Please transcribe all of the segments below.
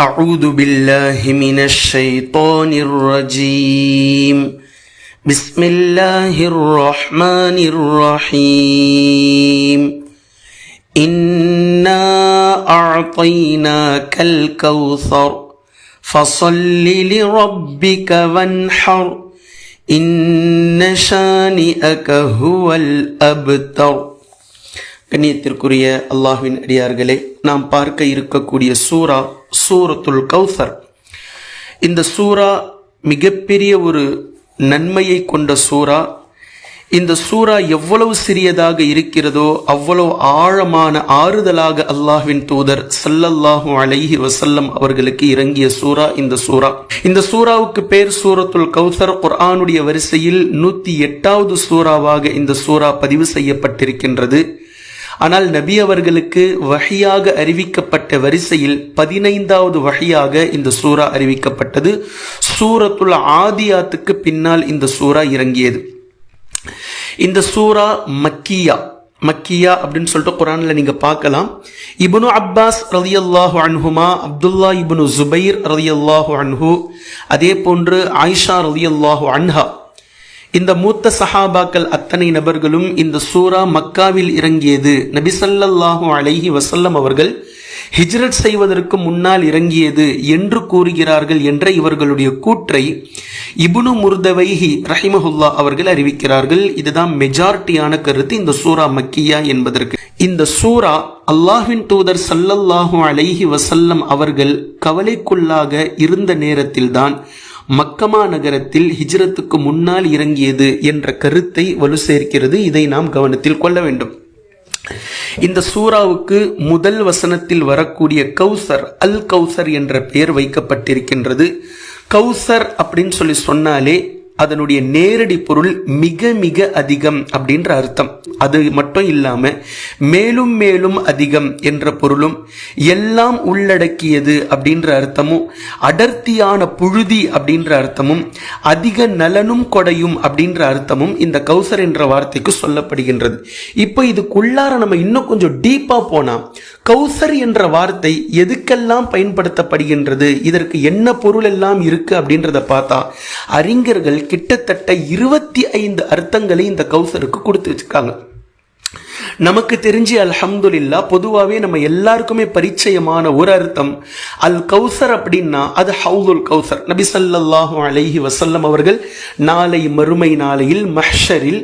أعوذ بالله من الشيطان الرجيم بسم الله الرحمن الرحيم إنا أعطيناك الكوثر فصل لربك وانحر إن شانئك هو الأبتر கண்ணியத்திற்குரிய அல்லாஹ்வின் அடியார்களே நாம் பார்க்க இருக்கக்கூடிய சூரா சூரத்துல் கௌசர். இந்த சூரா மிகப்பெரிய ஒரு நன்மையை கொண்ட சூரா இந்த சூரா எவ்வளவு சிறியதாக இருக்கிறதோ அவ்வளவு ஆழமான ஆறுதலாக அல்லாஹ்வின் தூதர் சல்லல்லாஹு அலைஹி வசல்லம் அவர்களுக்கு இறங்கிய சூரா இந்த சூரா இந்த சூராவுக்கு பேர் சூரத்துல் கௌசர். குர்ஆனுடைய வரிசையில் நூத்தி எட்டாவது சூறாவாக இந்த சூரா பதிவு செய்யப்பட்டிருக்கின்றது. ஆனால் நபி அவர்களுக்கு வகையாக அறிவிக்கப்பட்ட வரிசையில் பதினைந்தாவது வகையாக இந்த சூரா அறிவிக்கப்பட்டது. சூரத்துல் ஆதியாத்துக்கு பின்னால் இந்த சூரா இறங்கியது. இந்த சூரா மக்கியா மக்கியா அப்படின்னு சொல்லிட்டு குரான்ல நீங்க பார்க்கலாம். இபுனு அப்பாஸ் ரலியல்லாஹு அன்ஹுமா அப்துல்லா இபுனு ஜுபைர் ரதி அல்லாஹு அன்ஹு அதே போன்று ஆயிஷா ரலியல்லாஹு அன்ஹா இந்த மூத்த சஹாபாக்கள் அத்தனை நபர்களும் இந்த சூரா மக்காவில் இறங்கியது. நபிசல்லாஹு அலைஹி வசல்லம் அவர்கள் ஹிஜ்ரத் செய்வதற்கு முன்னால் இறங்கியது என்று கூறுகிறார்கள் என்ற இவர்களுடைய கூற்றை இபுனு முர்தவைஹி ரஹிமஹுல்லா அவர்கள் அறிவிக்கிறார்கள். இதுதான் மெஜாரிட்டியான கருத்து இந்த சூரா மக்கியா என்பதற்கு. இந்த சூரா அல்லாஹின் தூதர் சல்லல்லாஹு அலைஹி வசல்லம் அவர்கள் கவலைக்குள்ளாக இருந்த நேரத்தில்தான் மக்கமா நகரத்தில் ஹிஜ்ரத்துக்கு முன்னால் இறங்கியது என்ற கருத்தை வலு சேர்க்கிறது. இதை நாம் கவனத்தில் கொள்ள வேண்டும். இந்த சூறாவுக்கு முதல் வசனத்தில் வரக்கூடிய கௌசர் அல் கௌசர் என்ற பெயர் வைக்கப்பட்டிருக்கின்றது. கௌசர் அப்படின்னு சொல்லி சொன்னாலே அதனுடைய நேரடி பொருள் மிக மிக அதிகம் அப்படின்ற அர்த்தம். அது மட்டும் இல்லாம மேலும் மேலும் அதிகம் என்ற பொருளும் எல்லாம் உள்ளடக்கியது அப்படின்ற அர்த்தமும் அடர்த்தியான புழுதி அப்படின்ற அர்த்தமும் அதிக நலனும் கொடையும் அப்படின்ற அர்த்தமும் இந்த கௌசர் என்ற வார்த்தைக்கு சொல்லப்படுகின்றது. இப்போ இதுக்குள்ளார நம்ம இன்னும் கொஞ்சம் டீப்பா போனா கௌசர் என்ற வார்த்தை எதுக்கெல்லாம் பயன்படுத்தப்படுகின்றது இதற்கு என்ன பொருள் எல்லாம் இருக்கு அப்படின்றத பார்த்தா அறிஞர்கள் கிட்டத்தட்ட இருபத்தி ஐந்து அர்த்தங்களை இந்த கௌசருக்கு கொடுத்து வச்சிருக்காங்க. நமக்கு தெரிஞ்சு அல்ஹம்துல்லா பொதுவாகவே நம்ம எல்லாருக்குமே பரிச்சயமான ஒரு அர்த்தம். அல் கௌசர் அப்படின்னா அது ஹவுதுல் கௌசர். நபி ஸல்லல்லாஹு அலைஹி வசல்லம் அவர்கள் நாளை மறுமை நாளையில் மஹ்ஷரில்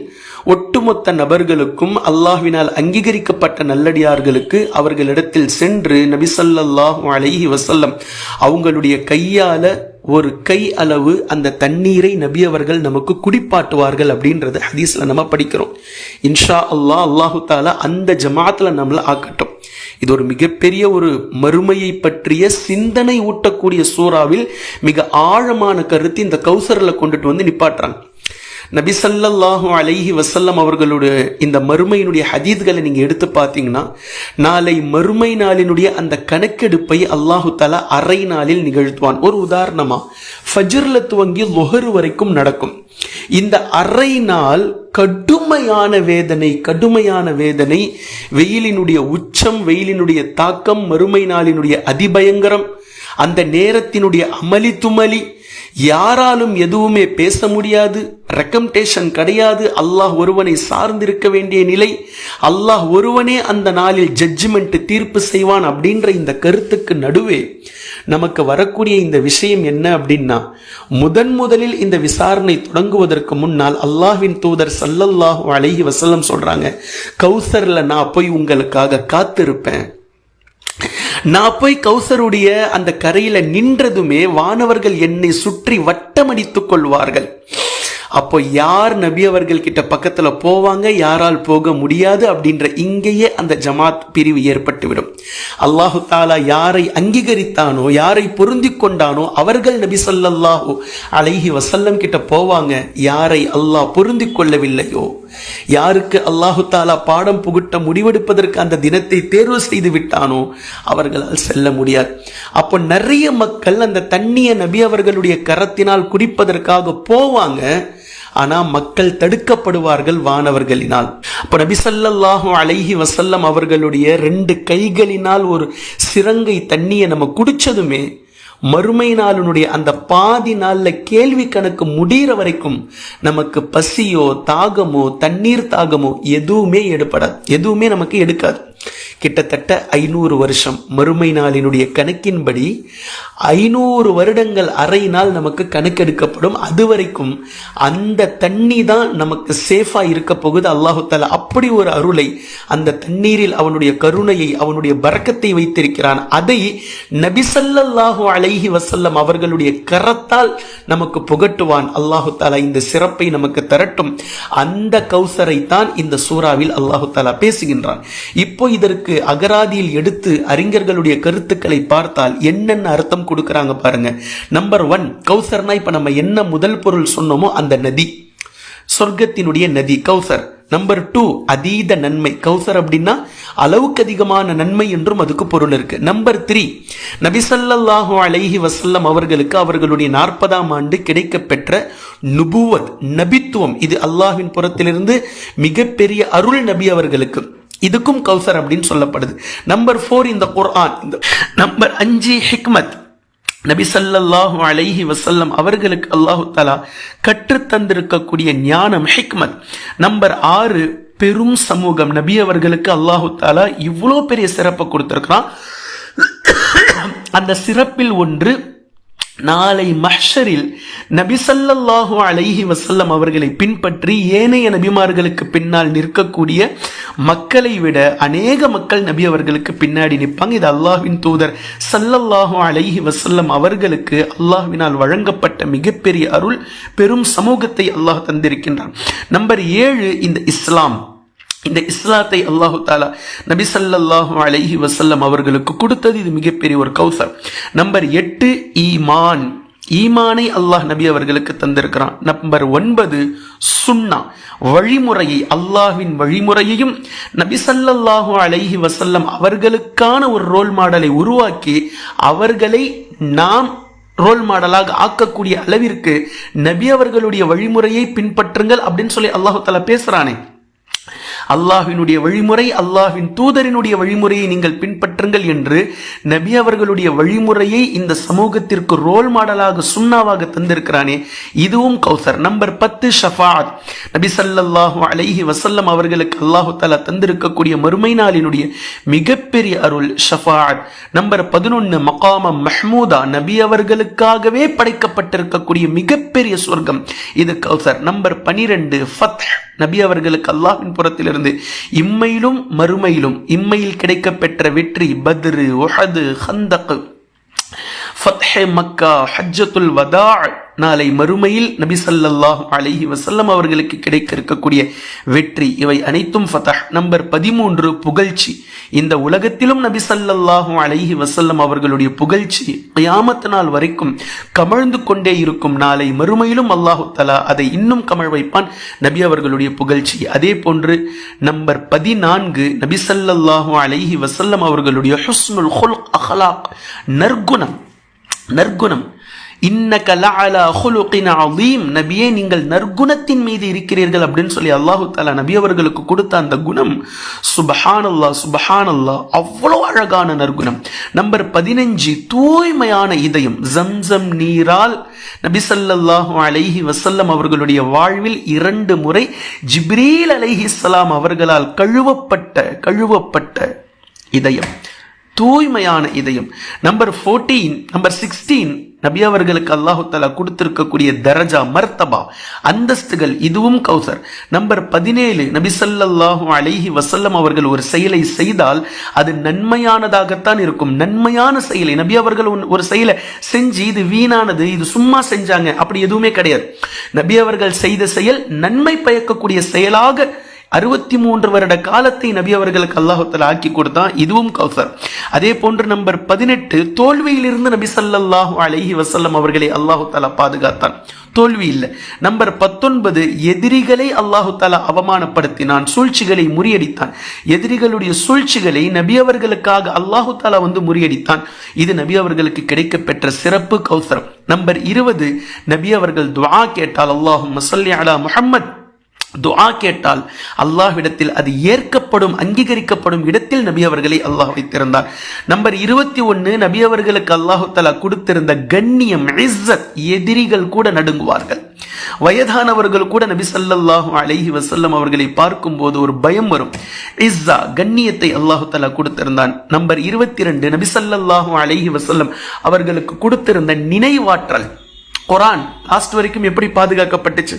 ஒட்டுமொத்த நபர்களுக்கும் அல்லாஹ்வினால் அங்கீகரிக்கப்பட்ட நல்லடியார்களுக்கு அவர்களிடத்தில் சென்று நபி ஸல்லல்லாஹு அலைஹி வசல்லம் அவங்களுடைய கையால ஒரு கை அளவு அந்த தண்ணீரை நபி அவர்கள் நமக்கு குடிப்பாட்டுவார்கள் அப்படின்றது ஹதீஸ்ல நம்ம படிக்கிறோம். இன்ஷா அல்லா அல்லாஹு தாலா அந்த ஜமாத்துல நம்மள ஆக்கட்டும். இது ஒரு மிகப்பெரிய ஒரு மறுமையை பற்றிய சிந்தனை ஊட்டக்கூடிய சூறாவில் மிக ஆழமான கருத்து இந்த கௌசரில் கொண்டுட்டு வந்து நிப்பாட்டுறாங்க. நபி அலைஹி வசல்லம் அவர்களுடைய இந்த மறுமையினுடைய ஹதீத்களை நீங்கள் எடுத்து பார்த்தீங்கன்னா நாளை மறுமை நாளினுடைய அந்த கணக்கெடுப்பை அல்லாஹு தலா அரை நாளில் நிகழ்த்துவான். ஒரு உதாரணமா ஃபஜ்ரில் துவங்கி லொஹர் வரைக்கும் நடக்கும். இந்த அரை நாள் கடுமையான வேதனை கடுமையான வேதனை வெயிலினுடைய உச்சம் வெயிலினுடைய தாக்கம் மறுமை நாளினுடைய அதிபயங்கரம் அந்த நேரத்தினுடைய அமளி துமளி யாராலும் எதுவுமே பேச முடியாது. ரெக்கம்டேஷன் கிடையாது. அல்லாஹ் ஒருவனை சார்ந்திருக்க வேண்டிய நிலை. அல்லாஹ் ஒருவனே அந்த நாளில் ஜட்ஜ்மெண்ட் தீர்ப்பு செய்வான் அப்படின்ற இந்த கருத்துக்கு நடுவே நமக்கு வரக்கூடிய இந்த விஷயம் என்ன அப்படின்னா முதன் முதலில் இந்த விசாரணை தொடங்குவதற்கு முன்னால் அல்லாஹ்வின் தூதர் சல்லல்லாஹு அழகி வஸல்லம் சொல்றாங்க கௌசர்ல நான் போய் உங்களுக்காக காத்திருப்பேன். நான் போய் கௌசருடைய அந்த கரையில நின்றதுமே வானவர்கள் என்னை சுற்றி வட்டமடித்துக் கொள்வார்கள். அப்போ யார் நபி அவர்கள் கிட்ட பக்கத்துல போவாங்க? யாரால் போக முடியாது அப்படின்ற இங்கேயே அந்த ஜமாத் பிரிவு ஏற்பட்டுவிடும். அல்லாஹு தாலா யாரை அங்கீகரித்தானோ யாரை பொருந்தி கொண்டானோ அவர்கள் நபி ஸல்லல்லாஹு அலைஹி வசல்லம் கிட்ட போவாங்க. யாரை அல்லாஹ் பொருந்தி கொள்ளவில்லையோ யாருக்கு அல்லாஹு தாலா பாடம் புகுட்ட முடிவெடுப்பதற்கு அந்த தினத்தை தேர்வு செய்து விட்டானோ அவர்களால் செல்ல முடியாது. அப்போ நிறைய மக்கள் அந்த தண்ணியை நபி அவர்களுடைய கரத்தினால் குடிப்பதற்காக போவாங்க. ஆனா மக்கள் தடுக்கப்படுவார்கள் வானவர்களினால். அப்ப நபி ஸல்லல்லாஹு அலைஹி வசல்லம் அவர்களுடைய ரெண்டு கைகளினால் ஒரு சிறங்கை தண்ணியை நம்ம குடிச்சதுமே மறுமை நாளினுடைய அந்த பாதி நாளில் கேள்வி கணக்கு முடிகிற வரைக்கும் நமக்கு பசியோ தாகமோ தண்ணீர் தாகமோ எதுவுமே எடுப்படாது எதுவுமே நமக்கு எடுக்காது. கிட்டத்தட்ட ஐநூறு வருஷம் மறுமை நாளினுடைய கணக்கின்படி ஐநூறு வருடங்கள் அரை நாள் நமக்கு கணக்கெடுக்கப்படும். அது வரைக்கும் அந்த தண்ணி தான் நமக்கு சேஃபா இருக்க போகுது. அல்லாஹு தாலா அப்படி ஒரு அருளை அந்த தண்ணீரில் அவனுடைய கருணையை அவனுடைய பறக்கத்தை வைத்திருக்கிறான். அதை நபிசல்லாஹு அலைஹி வசல்லம் அவர்களுடைய கரத்தால் நமக்கு புகட்டுவான். அல்லாஹு தாலா இந்த சிறப்பை நமக்கு தரட்டும். அந்த கௌசரை தான் இந்த சூறாவில் அல்லாஹு தாலா பேசுகின்றான். இப்போ இதற்கு அகராதியில் எடுத்து அறிஞர்களுடைய கருத்துக்களை பார்த்தால் என்னென்ன அர்த்தம் கொடுக்கறாங்க பாருங்க. நம்பர் ஒன் கௌசர்னா இப்ப நம்ம என்ன முதல் பொருள் சொன்னோமோ அந்த நதி. சொர்க்கத்தினுடைய நதி கௌசர். நம்பர் டூ அதீத நன்மை. கௌசர் அப்படின்னா அளவுக்கு அதிகமான நன்மை என்றும் அதுக்கு பொருள் இருக்கு. நம்பர் த்ரீ நபிசல்லாஹு அலைஹி வசல்லம் அவர்களுக்கு அவர்களுடைய நாற்பதாம் ஆண்டு கிடைக்க பெற்ற நுபுவத் நபித்துவம். இது அல்லாஹின் புறத்திலிருந்து மிகப்பெரிய அருள் நபி அவர்களுக்கு. இதுக்கும் கௌசர் அப்படின்னு சொல்லப்படுது. நம்பர் ஃபோர் இந்த குர்ஆன். இந்த நம்பர் அஞ்சு ஹிக்மத். நபி சல்லாஹூ அலைஹி வசல்லம் அவர்களுக்கு அல்லாஹு தஆலா கற்றுத் தந்திருக்கக்கூடிய ஞானம் ஹிக்மத். நம்பர் ஆறு பெரும் சமூகம். நபி அவர்களுக்கு அல்லாஹு தாலா இவ்வளோ பெரிய சிறப்பை கொடுத்துருக்கிறான். அந்த சிறப்பில் ஒன்று நாளை மஹ்ஷரில் நபிசல்லாஹு அலைஹி வசல்லம் அவர்களை பின்பற்றி ஏனைய நபிமார்களுக்கு பின்னால் நிற்கக்கூடிய மக்களை விட அநேக மக்கள் நபி அவர்களுக்கு பின்னாடி நிற்பாங்க. இது அல்லாஹ்வின் தூதர் சல்லல்லாஹு அலைஹி வசல்லம் அவர்களுக்கு அல்லாஹ்வினால் வழங்கப்பட்ட மிகப்பெரிய அருள். பெரும் சமூகத்தை அல்லாஹ் தந்திருக்கின்றான். நம்பர் ஏழு இந்த இஸ்லாம். இந்த இஸ்லாத்தை அல்லாஹு தாலா நபி சல்லாஹு அலைஹி வசல்லம் அவர்களுக்கு கொடுத்தது இது மிகப்பெரிய ஒரு கௌசர். நம்பர் எட்டு ஈமான். ஈமானை அல்லாஹ் நபி அவர்களுக்கு தந்திருக்கிறான். நம்பர் ஒன்பது சுன்னா. வழிமுறையை அல்லாஹ்வின் வழிமுறையையும் நபி ஸல்லல்லாஹு அலைஹி வசல்லம் அவர்களுக்கான ஒரு ரோல் மாடலை உருவாக்கி அவர்களை நாம் ரோல் மாடலாக ஆக்கக்கூடிய அளவிற்கு நபி அவர்களுடைய வழிமுறையை பின்பற்றுங்கள் அப்படின்னு சொல்லி அல்லாஹு தாலா பேசுறானே. அல்லாஹினுடைய வழிமுறை அல்லாஹின் தூதரினுடைய வழிமுறையை நீங்கள் பின்பற்றுங்கள் என்று நபி அவர்களுடைய வழிமுறையை இந்த சமூகத்திற்கு ரோல் மாடலாக சுண்ணாவாக தந்திருக்கிறானே. இதுவும் கௌசர். நம்பர் பத்து ஷஃபாத் நபி சல்லாஹூ அலைஹி வசல்லம் அவர்களுக்கு அல்லாஹு தாலா தந்திருக்கக்கூடிய மறுமை நாளினுடைய மிகப்பெரிய அருள் ஷஃபாத் நம்பர் பதினொன்னு மகாம மஹ்மூதா. நபி அவர்களுக்காகவே படைக்கப்பட்டிருக்கக்கூடிய மிகப்பெரிய சொர்க்கம். இது கௌசர். நம்பர் பனிரெண்டு ஃபத் நபி அவர்களுக்கு அல்லாஹின் புறத்தில் இருந்து இம்மையிலும் மறுமையிலும் இம்மையில் கிடைக்கப்பெற்ற வெற்றி பத்ரு ஒஹது ஹந்தக். ஃபத்ஹே மக்கா ஹஜ்ஜத்துல் வதா. நாளை மறுமையில் நபி ஸல்லல்லாஹு அலஹி வசல்லம் அவர்களுக்கு கிடைக்க இருக்கக்கூடிய வெற்றி. இவை அனைத்தும் ஃபதஹ். நம்பர் பதிமூன்று புகழ்ச்சி. இந்த உலகத்திலும் நபி ஸல்லல்லாஹு அலைஹி வசல்லம் அவர்களுடைய புகழ்ச்சி கியாமத் நாள் வரைக்கும் கமழ்ந்து கொண்டே இருக்கும். நாளை மறுமையிலும் அல்லாஹு தலா அதை இன்னும் கமழ் வைப்பான். நபி அவர்களுடைய புகழ்ச்சி. அதே போன்று நம்பர் பதினான்கு நபி ஸல்லல்லாஹு அலஹி வசல்லம் அவர்களுடைய ஹுஸ்னுல் ஹுல் அஹலாக் நற்குணம். நற்குணம். இன்னக லஅலா ஹுலுகின் அலீம். நபியே நீங்கள் நற்குணத்தின் மீது இருக்கிறீர்கள் அப்படின்னு சொல்லி அல்லாஹு தாலா நபி அவர்களுக்கு கொடுத்த அந்த குணம் சுபஹானல்லா சுபஹானல்லா. அவ்வளோ அழகான நற்குணம். நம்பர் பதினஞ்சு தூய்மையான இதயம் ஜம்சம் நீரால் நபி சல்லாஹு அலைஹி வசல்லம் அவர்களுடைய வாழ்வில் இரண்டு முறை ஜிப்ரீல் அலைஹி சலாம் அவர்களால் கழுவப்பட்ட கழுவப்பட்ட இதயம் தூய்மையான இதயம். நம்பர் ஃபோர்டீன் நம்பர் சிக்ஸ்டீன் நபி அவர்களுக்கு அல்லாஹு தலா கொடுத்திருக்கக்கூடிய தரஜா மர்த்தபா அந்தஸ்துகள் இதுவும் கௌசர். நம்பர் பதினேழு நபி ஸல்லல்லாஹு அலைஹி வசல்லம் அவர்கள் ஒரு செயலை செய்தால் அது நன்மையானதாகத்தான் இருக்கும். நன்மையான செயலை நபி அவர்கள் ஒன்- ஒரு செயலை செஞ்சு இது வீணானது இது சும்மா செஞ்சாங்க அப்படி எதுவுமே கிடையாது. நபி அவர்கள் செய்த செயல் நன்மை பயக்கக்கூடிய செயலாக அறுபத்தி மூன்று வருட காலத்தை நபி அவர்களுக்கு அல்லாஹத்தில் ஆக்கி கொடுத்தான். இதுவும் கௌசர். அதே போன்று நம்பர் பதினெட்டு தோல்வியிலிருந்து நபி சல்லாஹு அலஹி வசல்லம் அவர்களை அல்லாஹு தாலா பாதுகாத்தான். தோல்வி இல்லை. நம்பர் பத்தொன்பது எதிரிகளை அல்லாஹு தாலா அவமானப்படுத்தினான் சூழ்ச்சிகளை முறியடித்தான். எதிரிகளுடைய சூழ்ச்சிகளை நபி அவர்களுக்காக அல்லாஹு தாலா வந்து முறியடித்தான். இது நபி அவர்களுக்கு கிடைக்க பெற்ற சிறப்பு கௌசரம் நம்பர் இருபது நபி அவர்கள் துவா கேட்டால் அல்லாஹும் மசல்லி அலா முஹம்மத். துஆ கேட்டால் அல்லாஹ்விடத்தில் அது ஏற்கப்படும் அங்கீகரிக்கப்படும் இடத்தில் நபி அவர்களை அல்லாஹ் வைத்திருந்தார். நம்பர் இருபத்தி ஒன்னு நபி அவர்களுக்கு அல்லாஹு தலா கொடுத்திருந்த கண்ணியம் இஸ்ஸத் எதிரிகள் கூட நடுங்குவார்கள். வயதானவர்கள் கூட நபி சல்லாஹூ அலஹி வசல்லம் அவர்களை பார்க்கும்போது ஒரு பயம் வரும். இஸ்ஸா கண்ணியத்தை அல்லாஹு தலா கொடுத்திருந்தான். நம்பர் இருபத்தி ரெண்டு நபி சல்லாஹூ அலஹி வசல்லம் அவர்களுக்கு கொடுத்திருந்த நினைவாற்றல். குரான் லாஸ்ட் வரைக்கும் எப்படி பாதுகாக்கப்பட்டுச்சு?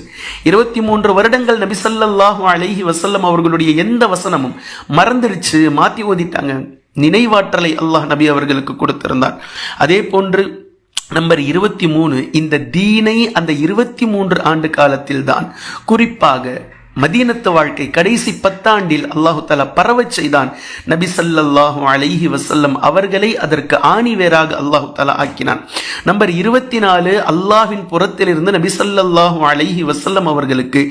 இருபத்தி மூன்று வருடங்கள் நபிசல்லாஹு அழகி வசல்லம் அவர்களுடைய எந்த வசனமும் மறந்துடுச்சு மாத்தி ஓதிட்டாங்க. நினைவாற்றலை அல்லாஹ் நபி அவர்களுக்கு கொடுத்திருந்தார். அதே போன்று நம்பர் இருபத்தி மூணு இந்த தீனை அந்த இருபத்தி மூன்று ஆண்டு காலத்தில் தான் குறிப்பாக மதீனத்து வாழ்க்கை கடைசி பத்தாண்டில் அல்லாஹு தலா பரவச் செய்தான். நபி சல்லாஹூ அலைஹி வசல்லம் அவர்களை அதற்கு ஆணிவேராக அல்லாஹு தலா ஆக்கினான். நம்பர் இருபத்தி நாலு அல்லாஹின் புறத்திலிருந்து நபி சல்லாஹூ அலைஹி வசல்லம் அவர்களுக்கு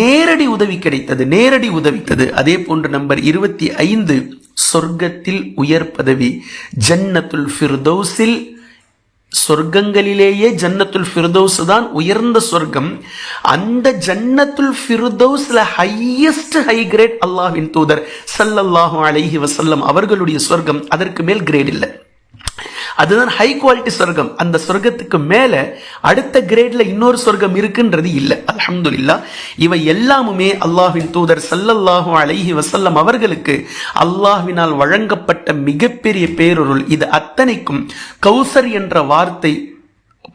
நேரடி உதவி கிடைத்தது நேரடி உதவித்தது. அதே போன்று நம்பர் இருபத்தி ஐந்து சொர்க்கத்தில் உயர் பதவி ஜன்னத்துல் ஃபிர்தௌசில் சொர்க்கங்களிலேயே ஜன்னத்துல் ஃபிர்தௌஸ் தான் உயர்ந்த சொர்க்கம். அந்த ஜன்னத்துல் ஃபிர்தௌஸ்ல ஹையஸ்ட் ஹை கிரேட் அல்லாஹின் தூதர் சல்லல்லாஹு அலைஹி வசல்லம் அவர்களுடைய சொர்க்கம். அதற்கு மேல் கிரேட் இல்லை. அதுதான் ஹை குவாலிட்டி சொர்க்கம். அந்த சொர்க்கத்துக்கு மேலே அடுத்த கிரேட்ல இன்னொரு சொர்க்கம் இருக்குன்றது இல்லை. அல்ஹம்துலில்லாஹ் இவை எல்லாமுமே அல்லாஹின் தூதர் சல்லல்லாஹு அலைஹி வசல்லம் அவர்களுக்கு அல்லாஹினால் வழங்கப்பட்ட மிகப்பெரிய பேரொருள். இது அத்தனைக்கும் கௌசர் என்ற வார்த்தை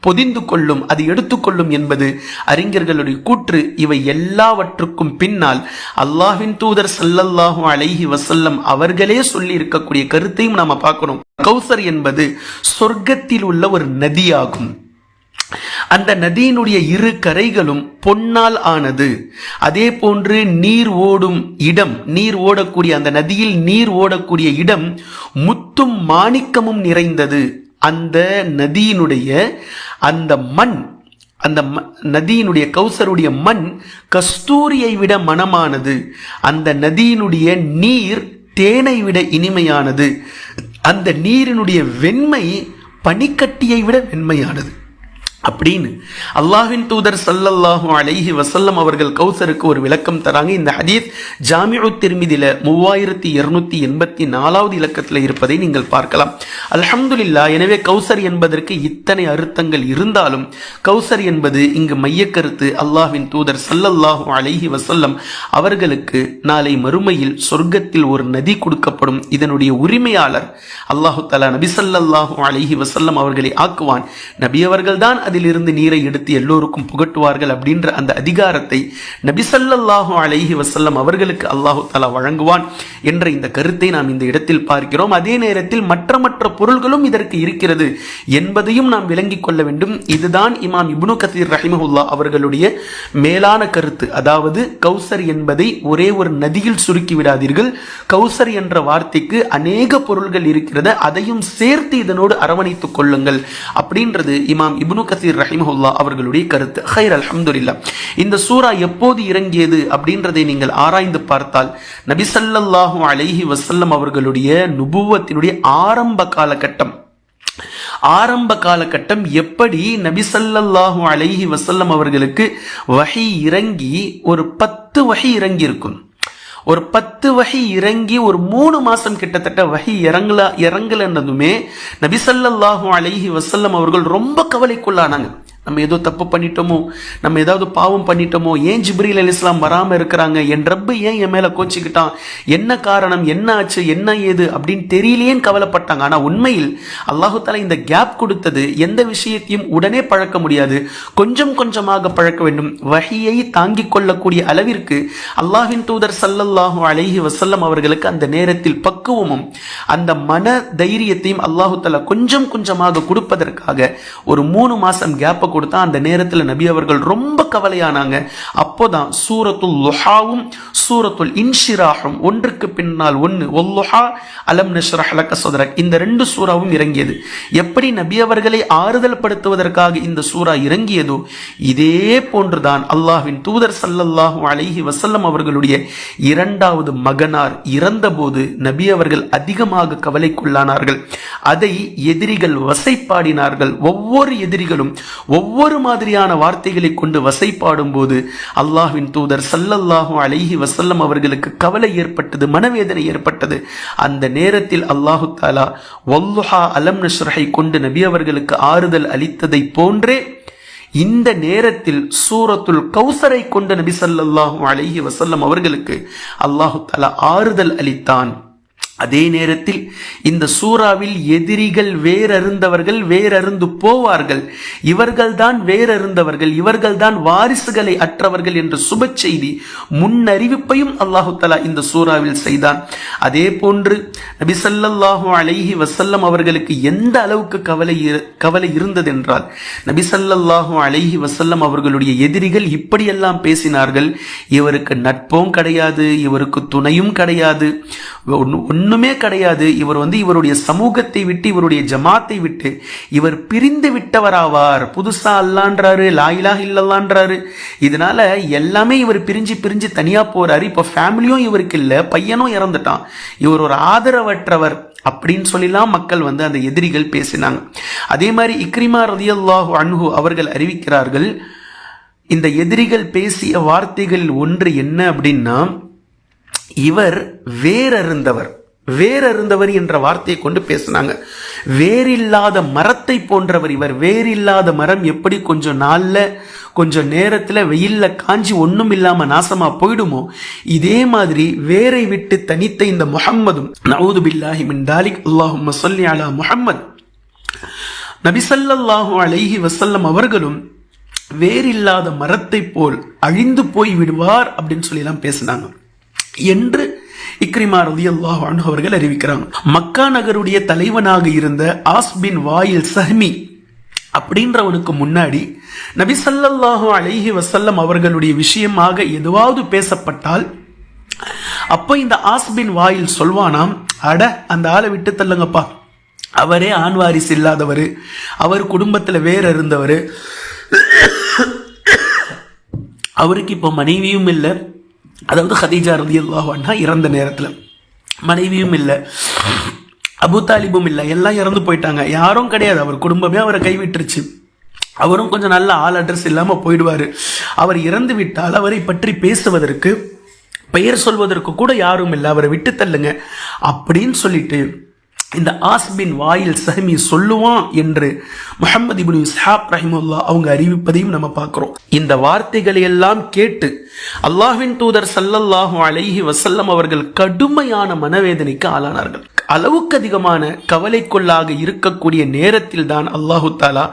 பொதிந்து கொள்ளும் அது எடுத்துக்கொள்ளும் என்பது அறிஞர்களுடைய கூற்று. இவை எல்லாவற்றுக்கும் பின்னால் அல்லாஹின் தூதர் சல்லல்லாஹு அலைஹி வசல்லம் அவர்களே சொல்லி இருக்கக்கூடிய கருத்தையும் நாம பார்க்கணும். கௌசர் என்பது சொர்க்கத்தில் உள்ள ஒரு நதியாகும். அந்த நதியினுடைய இரு கரைகளும் பொன்னால் ஆனது. அதே போன்று நீர் ஓடும் இடம் நீர் ஓடக்கூடிய அந்த நதியில் நீர் ஓடக்கூடிய இடம் முத்தும் மாணிக்கமும் நிறைந்தது. அந்த நதியினுடைய அந்த மண் அந்த ம- நதியினுடைய கௌசருடைய மண் கஸ்தூரியை விட மணமானது. அந்த நதியினுடைய நீர் தேனை விட இனிமையானது. அந்த நீரினுடைய வெண்மை பனிக்கட்டியை விட வெண்மையானது. அப்படின்னு அல்லாஹின் தூதர் சல்லல்லாஹு அலைஹி வசல்லம் அவர்கள் கௌசருக்கு ஒரு விளக்கம் தராங்க. இந்த ஹதீஸ் ஜாமியு திர்மிதில மூவாயிரத்தி இருநூத்தி எண்பத்தி நாலாவது இலக்கத்தில் இருப்பதை நீங்கள் பார்க்கலாம். அலமதுல்லா எனவே கௌசர் என்பதற்கு இத்தனை அர்த்தங்கள் இருந்தாலும் கௌசர் என்பது இங்கு மையக்கருத்து அல்லாஹின் தூதர் சல்லல்லாஹு அலைஹி வசல்லம் அவர்களுக்கு நாளை மறுமையில் சொர்க்கத்தில் ஒரு நதி கொடுக்கப்படும். இதனுடைய உரிமையாளர் அல்லாஹு தலா நபி ஸல்லல்லாஹு அலைஹி வசல்லம் அவர்களை ஆக்குவான். நபி அவர்கள்தான் அதிலிருந்து நீரை எடுத்து எல்லோருக்கும் புகட்டுவார்கள் அப்படின்ற அந்த அதிகாரத்தை நபிசல்லாஹு அலைஹி வசல்லம் அவர்களுக்கு அல்லாஹு தலா வழங்குவான் என்ற இந்த கருத்தை நாம் இந்த இடத்தில் பார்க்கிறோம். அதே நேரத்தில் மற்ற மற்ற பொருள்களும் இதற்கு இருக்கிறது என்பதையும் நாம் விளங்கிக் கொள்ள வேண்டும். இதுதான் இமாம் இப்னு கசீர் ரஹிமஹுல்லா அவர்களுடைய மேலான கருத்து. அதாவது கௌசர் என்பதை ஒரே ஒரு நதியில் சுருக்கி விடாதீர்கள். கௌசர் என்ற வார்த்தைக்கு அநேக பொருள்கள் இருக்கிறது. அதையும் சேர்த்து இதனோடு அரவணைத்துக் கொள்ளுங்கள் அப்படின்றது இமாம் இப்னு கசீர் ரஹிமஹுல்லா அவர்களுடைய கருத்து. ஹைர் அலமதுல்லா இந்த சூரா எப்போது இறங்கியது அப்படின்றதை நீங்கள் ஆராய்ந்து பார்த்தால் நபி அலைஹி வசல்லம் அவர்களுடைய நுபுவத்தினுடைய ஆரம்ப காலகட்டம். ஆரம்ப காலகட்டம் எப்படி நபி அலைஹி வசல்லம் அவர்களுக்கு வகை இறங்கி ஒரு பத்து வகை இறங்கி இருக்கும் ஒரு பத்து வகை இறங்கி ஒரு மூணு மாசம் கிட்டத்தட்ட வகை இறங்கல இறங்கலன்னதுமே நபி அலஹி அலைஹி அவர்கள் ரொம்ப கவலைக்குள்ளானாங்க. நம்ம ஏதோ தப்பு பண்ணிட்டோமோ நம்ம ஏதாவது பாவம் பண்ணிட்டோமோ ஏன் ஜிப்ரீல் அலி இஸ்லாம் வராமல் இருக்கிறாங்க? என் ரப்பு ஏன் என் மேலே கோச்சிக்கிட்டான்? என்ன காரணம்? என்ன ஆச்சு? என்ன ஏது? அப்படின்னு தெரியலேன்னு கவலைப்பட்டாங்க. ஆனா உண்மையில் அல்லாஹு தாலா இந்த கேப் கொடுத்தது எந்த விஷயத்தையும் உடனே பழக்க முடியாது. கொஞ்சம் கொஞ்சமாக பழக்க வேண்டும். வகையை தாங்கிக் கொள்ளக்கூடிய அளவிற்கு அல்லாஹின் தூதர் ஸல்லல்லாஹு அழகி வசல்லம் அவர்களுக்கு அந்த நேரத்தில் பக்குவமும் அந்த மன தைரியத்தையும் அல்லாஹு தாலா கொஞ்சம் கொஞ்சமாக கொடுப்பதற்காக ஒரு மூணு மாசம் கேப்பை கொடுத்தா அந்த நேரத்தில் நபி அவர்கள் ரொம்ப கவலையானாங்க. அப்போதான் சூரத்துல் லுஹாவும் சூரத்துல் இன்ஷிராகும் ஒன்றுக்கு பின்னால் ஒன்று ஒல்லுஹா அலம் நஷ்ரஹ் லக சதரக் இந்த ரெண்டு சூறாவும் இறங்கியது. எப்படி நபி அவர்களை ஆறுதல் படுத்துவதற்காக இந்த சூறா இறங்கியதோ இதே போன்றுதான் அல்லாஹ்வின் தூதர் ஸல்லல்லாஹு அலைஹி வசல்லம் அவர்களுடைய இரண்டாவது மகனார் இறந்தபோது நபி அவர்கள் அதிகமாக கவலைக்குள்ளானார்கள். அதை எதிரிகள் வசைப்பாடினார்கள். ஒவ்வொரு எதிரிகளும் ஒவ்வொரு மாதிரியான வார்த்தைகளை கொண்டு வசைப்பாடும் போது அல்லாஹ்வின் தூதர் சல்லல்லாஹு அலைஹி வசல்லம் அவர்களுக்கு கவலை ஏற்பட்டது மனவேதனை ஏற்பட்டது. அந்த நேரத்தில் அல்லாஹு தாலா வல்லுஹா அலம் நஷ்ரஹை கொண்டு நபி அவர்களுக்கு ஆறுதல் அளித்ததை போன்றே இந்த நேரத்தில் சூரத்துல் கௌசரை கொண்ட நபி சல்லாஹூ அலஹி வசல்லம் அவர்களுக்கு அல்லாஹு தலா ஆறுதல் அளித்தான். அதே நேரத்தில் இந்த சூறாவில் எதிரிகள் வேறருந்தவர்கள் வேறருந்து போவார்கள். இவர்கள்தான் வேறருந்தவர்கள் இவர்கள்தான் வாரிசுகளை அற்றவர்கள் என்ற சுப செய்தி முன்னறிவிப்பையும் அல்லாஹு தலா இந்த சூறாவில் செய்தான். அதே போன்று நபிசல்லாஹு அலைஹி வசல்லம் அவர்களுக்கு எந்த அளவுக்கு கவலை இரு- கவலை இருந்ததென்றால் நபிசல்லாஹு அலைஹி வசல்லம் அவர்களுடைய எதிரிகள் இப்படியெல்லாம் பேசினார்கள். இவருக்கு நட்பும் கிடையாது இவருக்கு துணையும் கிடையாது. ஒன்று ஒண்ணுமே கிடையாது. இவர் வந்து இவருடைய சமூகத்தை விட்டு இவருடைய ஜமாத்தை விட்டு இவர் பிரிந்து விட்டவராவார். புதுசா அல்லான்றாரு லாயிலா இல்லல்லான்றாரு. இதனால எல்லாமே இவர் பிரிஞ்சு பிரிஞ்சு தனியா போறாரு. இப்ப ஃபேமிலியும் இவருக்கு இல்ல பையனும் இறந்துட்டான். இவர் ஒரு ஆதரவற்றவர் அப்படின்னு சொல்லிலாம் மக்கள் வந்து அந்த எதிரிகள் பேசினாங்க. அதே மாதிரி இக்ரிமா ரதியல்லாஹு அன்ஹு அவர்கள் அறிவிக்கிறார்கள் இந்த எதிரிகள் பேசிய வார்த்தைகள் ஒன்று என்ன அப்படின்னா இவர் வேரருந்தவர் வேறறிந்தவர் என்ற வார்த்தையை கொண்டு பேசினாங்க. வேறில்லாத மரத்தை போன்றவர் இவர். வேறில்லாத மரம் எப்படி கொஞ்சம் நாளில் கொஞ்சம் நேரத்தில் வெயில்ல காஞ்சி ஒண்ணும் இல்லாமல் நாசமா போயிடுமோ? இதே மாதிரி வேரை விட்டு தனித்த இந்த முகம்மதும் நவுது பில்லாஹி மின் தாலிக் அல்லாஹும்ம சொல்லி அலா முகம்மத் நபிசல்லாஹு அலைஹி வசல்லம் அவர்களும் வேறில்லாத மரத்தை போல் அழிந்து போய் விடுவார் அப்படின்னு சொல்லி எல்லாம் பேசினாங்க. என்று இக்ரிமா ரதி அல்லாஹ் அவர்கள் அறிவிக்கிறாங்க. மக்கா நகருடைய தலைவனாக இருந்த ஆஸ்பின் வாயில் சஹ்மி அப்படின்றவனுக்கு முன்னாடி நபி ஸல்லல்லாஹு அலைஹி வசல்லம் அவர்களுடைய விஷயமாக எதுவாவது பேசப்பட்டால் அப்போ இந்த ஆஸ்பின் வாயில் சொல்வானாம் அட அந்த ஆளை விட்டு தள்ளுங்கப்பா. அவரே ஆண் வாரிசு இல்லாதவர் அவர் குடும்பத்தில் வேற இருந்தவர் அவருக்கு இப்போ மனைவியும் இல்லை அதாவது ஹதீஜா ரதி அன்ஹா இறந்த நேரத்தில். மனைவியும் இல்லை. அபு தாலிபும் இல்லை. எல்லாம் இறந்து போயிட்டாங்க. யாரும் கிடையாது. அவர் குடும்பமே அவரை கைவிட்டுருச்சு. அவரும் கொஞ்சம் நல்ல ஆள் அட்ரஸ் இல்லாமல் போயிடுவார். அவர் இறந்து விட்டால் அவரை பற்றி பேசுவதற்கு பெயர் சொல்வதற்கு கூட யாரும் இல்லை. அவரை விட்டு தள்ளுங்க. அப்படின்னு சொல்லிட்டு இந்த ஆஸ்பின் வாயில் சஹமி சொல்லுவான் என்று முஹம்மது இபின் இஸ்ஹாப் ரஹிமுல்லா அவங்க அறிவிப்பதையும் நம்ம பார்க்குறோம். இந்த வார்த்தைகளை எல்லாம் கேட்டு அல்லாஹ்வின் தூதர் சல்லல்லாஹு அலைஹி வசல்லம் அவர்கள் கடுமையான மனவேதனைக்கு ஆளானார்கள். அளவுக்கு அதிகமான கவலைக்குள்ளாக இருக்கக்கூடிய நேரத்தில் தான் அல்லாஹு தாலா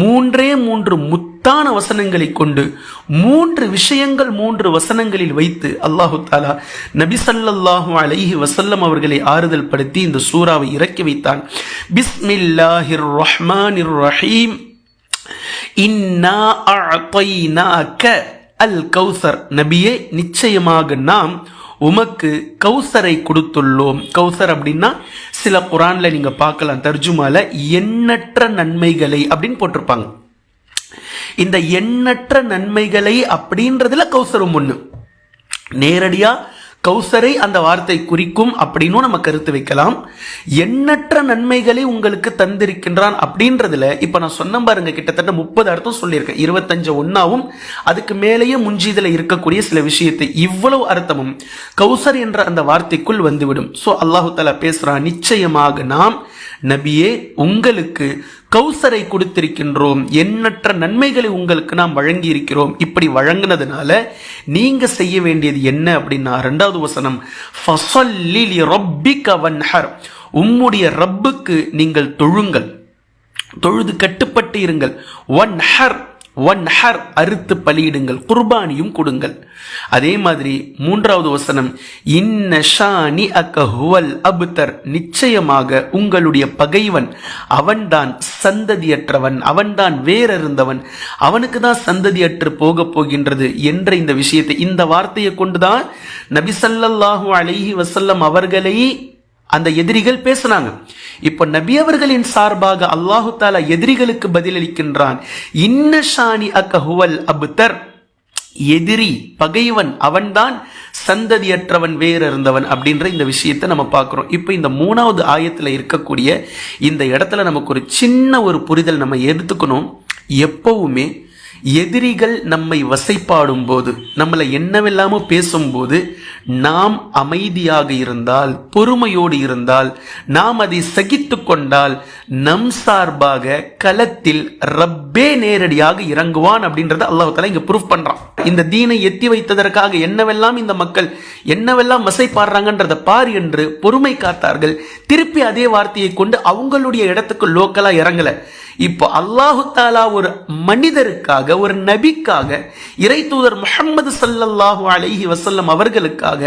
மூன்றே மூன்று முத்தான வசனங்களை கொண்டு மூன்று விஷயங்கள் மூன்று வசனங்களில் வைத்து அல்லாஹு தாலா நபி ஸல்லல்லாஹு அலைஹி வசல்லம் அவர்களை ஆறுதல் படுத்தி இந்த சூறாவை இறக்கி வைத்தான். பிஸ்மில்லாஹிர் ரஹ்மானிர் ரஹீம். இன்னா அல் கௌசர். நபியே நிச்சயமாக நாம் உமக்கு கௌசரை கொடுத்துள்ளோம். கௌசர் அப்படின்னா சில குரான்ல நீங்க பார்க்கலாம் தர்ஜுமால எண்ணற்ற நன்மைகளை அப்படின்னு போட்டிருப்பாங்க. இந்த எண்ணற்ற நன்மைகளை அப்படின்றதுல கௌசரம் ஒண்ணு. நேரடியா கௌசரை அந்த வார்த்தை குறிக்கும் அப்படின்னும் நம்ம கருத்து வைக்கலாம். எண்ணற்ற நன்மைகளை உங்களுக்கு தந்திருக்கின்றான் அப்படின்றதுல இப்ப நான் சொன்ன பாருங்க கிட்டத்தட்ட முப்பது அர்த்தம் சொல்லியிருக்கேன். இருபத்தஞ்சு ஒன்னாவும் அதுக்கு மேலேயே முஞ்சிதில் இருக்கக்கூடிய சில விஷயத்தை. இவ்வளவு அர்த்தமும் கௌசர் என்ற அந்த வார்த்தைக்குள் வந்துவிடும். ஸோ அல்லாஹு தலா பேசுறான் நிச்சயமாக நாம் நபியே உங்களுக்கு கௌசரை கொடுத்திருக்கின்றோம். எண்ணற்ற நன்மைகளை உங்களுக்கு நாம் வழங்கி இருக்கிறோம் இப்படி வழங்கினதுனால நீங்க செய்ய வேண்டியது என்ன அப்படின்னா ரெண்டாவது வசனம் ஃபசல்லில் லிரப்பிக வன்ஹர். உம்முடைய ரப்புக்கு நீங்கள் தொழுங்கள். தொழுது கட்டுப்பட்டு இருங்கள். ஒன் ஹர் ஒன் ஹர் அறுத்து பலியிடுங்கள் குர்பானியும் கொடுங்கள். அதே மாதிரி மூன்றாவது வசனம் இன்ன ஷானி அக்க ஹுவல் அபுத்தர் நிச்சயமாக உங்களுடைய பகைவன் அவன்தான் சந்ததியற்றவன் அவன்தான் வேறறிந்தவன். அவனுக்கு தான் சந்ததியற்று போக போகின்றது என்ற இந்த விஷயத்தை இந்த வார்த்தையை கொண்டுதான் நபி அலிஹி வசல்லம் அவர்களை அந்த எதிரிகள் பேசுனாங்க. இப்ப நபி அவர்களின் சார்பாக அல்லாஹு தாலா எதிரிகளுக்கு பதிலளிக்கின்றான். இன்ன ஷானி அக்க அபுத்தர் எதிரி பகைவன் அவன்தான் சந்ததியற்றவன் வேறு இருந்தவன் அப்படின்ற இந்த விஷயத்தை நம்ம பார்க்குறோம். இப்போ இந்த மூணாவது ஆயத்தில் இருக்கக்கூடிய இந்த இடத்துல நமக்கு ஒரு சின்ன ஒரு புரிதல் நம்ம எடுத்துக்கணும். எப்பவுமே எதிரிகள் நம்மை வசைப்பாடும் போது நம்மளை என்னவெல்லாமோ பேசும்போது நாம் அமைதியாக இருந்தால் பொறுமையோடு இருந்தால் நாம் அதை சகித்து கொண்டால் நம் சார்பாக களத்தில் ரப்பே நேரடியாக இறங்குவான் அப்படின்றத அல்லாஹ் தலா இங்க ப்ரூஃப் பண்றான். இந்த தீனை எத்தி வைத்ததற்காக என்னவெல்லாம் இந்த மக்கள் என்னவெல்லாம் வசைப்பாடுறாங்கன்றத பார் என்று பொறுமை காத்தார்கள். திருப்பி அதே வார்த்தையை கொண்டு அவங்களுடைய இடத்துக்கு லோக்கலா இறங்கல. இப்போ அல்லாஹு தாலா ஒரு மனிதருக்காக ஒரு நபிக்காக இறை தூதர் முகமது சல்லாஹூ அலைஹி வசல்லம் அவர்களுக்காக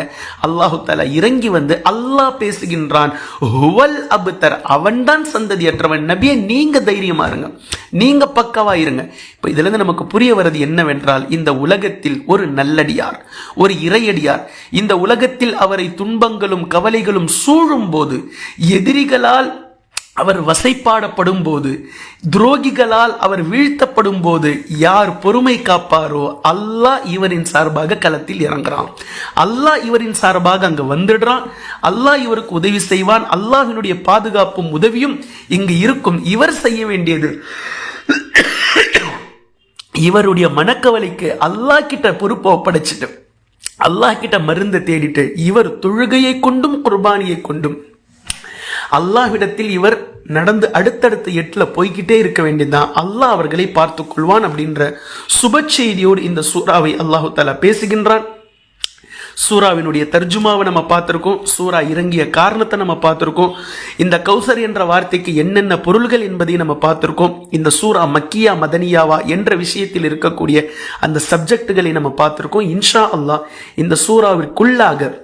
அல்லாஹு தாலா இறங்கி வந்து அல்லாஹ் பேசுகின்றான். ஹுவல் அபுத்தர் அவன்தான் சந்ததியற்றவன். நபியை நீங்க தைரியமா இருங்க. நீங்க பக்கவா இருங்க. இப்போ இதுல நமக்கு புரிய வர்றது என்னவென்றால் இந்த உலகத்தில் ஒரு நல்லடியார் ஒரு இறையடியார் இந்த உலகத்தில் அவரை துன்பங்களும் கவலைகளும் சூழும் போது எதிரிகளால் அவர் வசைப்பாடப்படும் போது துரோகிகளால் அவர் வீழ்த்தப்படும் போது யார் பொறுமை காப்பாரோ அல்லாஹ் இவரின் சார்பாக களத்தில் இறங்குறான். அல்லாஹ் இவரின் சார்பாக அங்கு வந்துடுறான். அல்லாஹ் இவருக்கு உதவி செய்வான். அல்லாஹினுடைய பாதுகாப்பும் உதவியும் இங்கு இருக்கும். இவர் செய்ய வேண்டியது இவருடைய மனக்கவலைக்கு அல்லாஹ் கிட்ட பொறுப்பை ஒப்படைச்சிட்டு அல்லாஹ் கிட்ட மருந்து தேடிட்டு இவர் தொழுகையை கொண்டும் குர்பானியை கொண்டும் அல்லாஹ்விடத்தில் இவர் நடந்து அடுத்தடுத்த எட்டுல போய்கிட்டே இருக்க வேண்டியதுதான். அல்லாஹ் அவர்களை பார்த்துக் கொள்வான் அப்படின்ற சுப செய்தியோடு இந்த சூறாவை அல்லாஹு தாலா பேசுகின்றான். சூறாவினுடைய தர்ஜுமாவை நம்ம பார்த்துருக்கோம். சூறா இறங்கிய காரணத்தை நம்ம பார்த்துருக்கோம். இந்த கௌசர் என்ற வார்த்தைக்கு என்னென்ன பொருள்கள் என்பதை நம்ம பார்த்துருக்கோம். இந்த சூறா மக்கியா மதனியாவா என்ற விஷயத்தில் இருக்கக்கூடிய அந்த சப்ஜெக்டுகளை நம்ம பார்த்துருக்கோம். இன்ஷா அல்லாஹ் இந்த சூறாவிற்குள்ளாக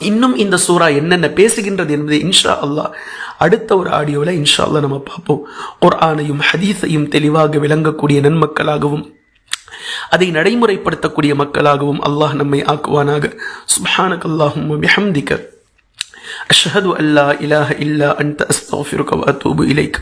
இன்னும் இந்த சூறா என்னென்ன பேசுகின்றது என்பதை இன்ஷா அல்லாஹ் அடுத்த ஒரு ஆடியோவில் இன்ஷா அல்லாஹ் நம்ம பார்ப்போம். குர்ஆனையும் ஹதீஸையும் தெளிவாக விளங்கக்கூடிய நன்மக்களாகவும் அதை நடைமுறைப்படுத்தக்கூடிய மக்களாகவும் அல்லாஹ் நம்மை ஆக்குவானாக. சுபஹானக் அல்லாஹும் பிஹம்திக. அஷ்ஹது அல்லா இலாஹ இல்லா அன்த. அஸ்தக்ஃபிருக வ அத்தூபு இலைக்.